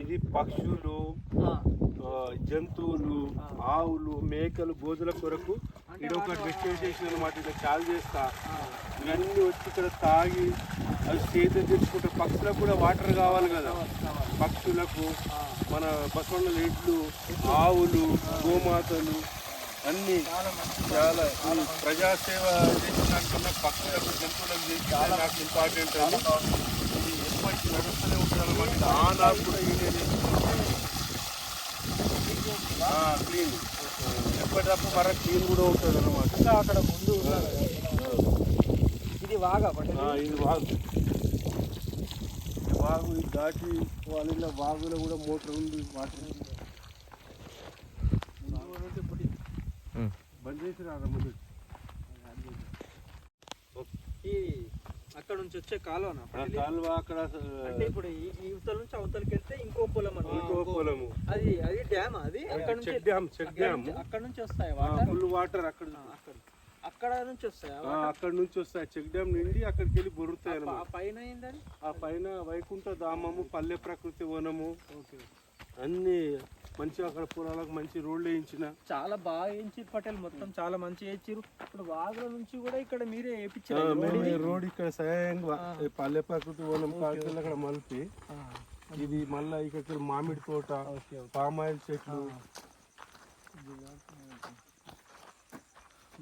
ఇది పక్షులు జంతువులు ఆవులు మేకలు గోధుల కొరకు ఇది ఒక డెస్టినేషన్ అనమాట ఇక్కడ చాలు చేస్తా. ఇవన్నీ వచ్చి ఇక్కడ తాగి అవి చేతులు తెచ్చుకుంటే పక్షులకు కూడా వాటర్ కావాలి కదా. పక్షులకు మన బసవన్న ఎడ్లు ఆవులు గోమాతలు అన్ని చాలా ప్రజాసేవ చేసినట్టున్న పక్షులకు జంతువులకు చేసి నాకు ఇంపార్టెంట్ అని ఇది ఎప్పటికీ నడుస్తూనే ఉంటుంది అనమాట ఆ నాకు కూడా ఈయన క్లీన్ ఎప్పటికప్పుడు మర క్లీన్ కూడా ఉంటుంది అనమాట ఇంకా అక్కడ ముందు ఉన్నారు కదా. ఇది వాగా పటేల్ ఇది వాగు ఈ వాగు ఇది దాటి వాళ్ళ వాగులో కూడా మోటార్ ఉంది వాటర్ బంద్ చేసి రాదా ముందు ఈ అక్కడ నుంచి వచ్చే కాలువనా? కాలువ అక్కడ అంటే ఇప్పుడు ఈ ఇవతల నుంచి అవతలకి వెళ్తే ఇంకో పొలం అన్నమాట. ఇంకో పొలము. అది అది డ్యామ్ అది? అక్కడ నుంచి చెక్ డ్యామ్ చెక్ అక్కడ డ్యామ్. నుంచి- అక్కడ నుంచి వస్తాయి వాటర్? ఫుల్ వాటర్ అక్కడ. అక్కడ అక్కడ నుంచి వస్తాయి ఆ, అక్కడ నుంచి వస్తాయి. చెక్ డ్యామ్ నిండి అక్కడికి వెళ్ళి బొరుతాయి ఆ పైన ఏంటది ఆ పైన వైకుంఠ ధామము పల్లె ప్రకృతి వనము. అన్ని మంచిగా అక్కడ పొలాలకు మంచి రోడ్లు వేయించిన. చాలా బాగా వేయించారు పటేల్ మొత్తం చాలా మంచి వేయించారు ఇప్పుడు వాగుల నుంచి కూడా ఇక్కడ మీరే వేయించారు రోడ్ ఇక్కడ స్వయంగా ఈ పల్లె ప్రకృతి వనం కాకుండా అక్కడ మలిపి ఇది మళ్ళా ఇక్కడ మామిడి తోట పామాయిల్ చెట్లు.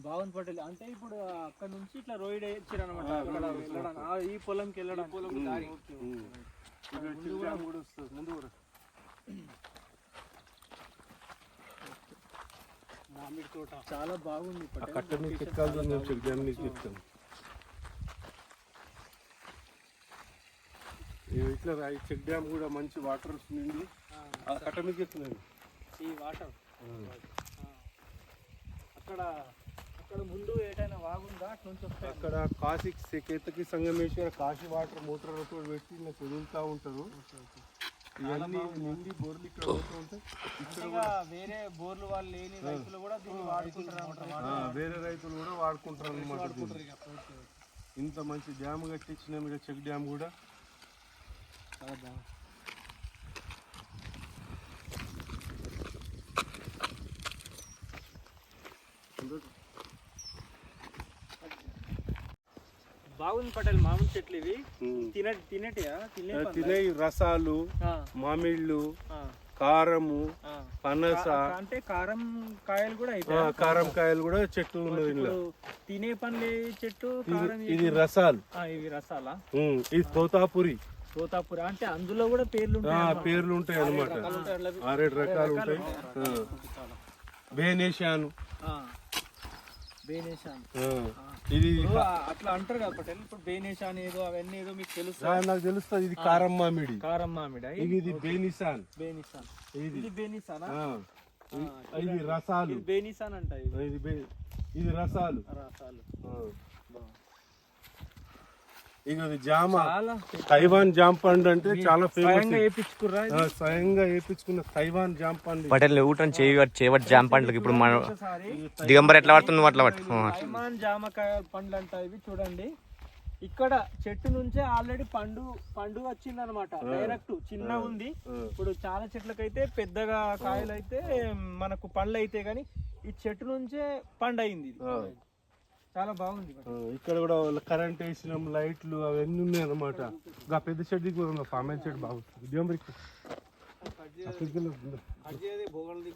బాగుంది పటేల్. అంటే ఇప్పుడు అక్కడ నుంచి ఇట్లా రోడ్ వేయించారు అనమాట ఈ పొలంకి. ఇక్కడ చెక్ డ్యామ్ కూడా వస్తుంది. ముందు కూడా మామిడి తోట చాలా బాగుంది కట్ట నుంచి ఎక్కాలి మేము చెక్ డ్యామ్ నుంచి ఇవి ఇట్లా ఈ చెక్ డ్యామ్ కూడా మంచి వాటర్ వస్తుంది ఆ కట్ట మీద ఎక్కుతున్నాను ఈ వాటర్. అక్కడ అక్కడ ముందు ఏటైనా వాగుందా? అటు నుంచి వస్తాయి? అక్కడ కాశీ కేతకి సంగమేశ్వర కాశీ వాటర్ మోటార్లతో పెట్టి ఇలా వదులుతూ ఉంటారు. ఇవన్నీ నిండి బోర్లు ఇక్కడ ఉంటాయి వేరే బోర్లు వాళ్ళు లేని రైతులు కూడా దీన్ని వాడుకుంటారు వేరే రైతులు కూడా వాడుకుంటారు అనమాట ఇంత మంచి డ్యామ్ కట్టించినాం ఇక చెక్ డ్యామ్ కూడా? బాగుంది పటేల్ మామిడి చెట్లు ఇవి. తిన తినేటియా? తినే రసాలు మామిళ్ళు కారము. పనస. అంటే కారం కాయలు కూడా కారం కాయలు కూడా చెట్టు ఉన్నది తినే పండ్లు ఏ చెట్టు ఇది? రసాలు. ఇవి రసాలా? ఇది తోతాపురి. తోతాపురి. అంటే అందులో కూడా పేర్లు. పేర్లు ఉంటాయి అట్లా. ఆరేడు రకాలు ఉంటాయి. ఆ. బేనేషాను ఆ, బేనేషాన్ ఆ. ఇది అట్లా అంటారు కదా పటేల్. ఇప్పుడు బేనేషాన్ ఏదో అవన్నీ ఏదో మీకు తెలుసు? నాకు తెలుస్తుంది ఇది కారం మామిడి కారం మామిడి ఇది ఇది బేనిసాన్. బేనిసాన్. ఇది. ఆ. ఇది- రసాలు. ఇది బేనిసాన్ అంట ఇది. ఇది రసాలు. రసాలు. ఇది జామ. తైవాన్ జామ పండు అంటే చాలా ఫేమస్ స్వయంగా వేపించుకున్న తైవాన్ జామ పండు పటేల్ ఊటని చేయి చేయబట్టి జామ పండ్లకి ఇప్పుడు మన దిగంబర్ ఎట్లా పడుతుంది అట్లా పట్టు. సైమాన్ జామకాయ పండ్లు అంట ఇవి చూడండి. ఇక్కడ చెట్టు నుంచే ఆల్రెడీ పండు పండు వచ్చింది అనమాట డైరెక్ట్ చిన్న ఉంది. ఇప్పుడు చాలా చెట్లకైతే పెద్దగా కాయలు అయితే మనకు పండ్లు అయితే గానీ ఈ చెట్టు నుంచే పండు అయింది. చాలా బాగుంది ఇక్కడ కూడా కరెంట్ వేసినాం లైట్లు అవన్నీ ఉన్నాయి అనమాట ఇంకా పెద్ద చెట్టు కూడా ఉంది ఫామెల్ చెట్టు బాగుంటుంది దిగంబరికి అది భోగలది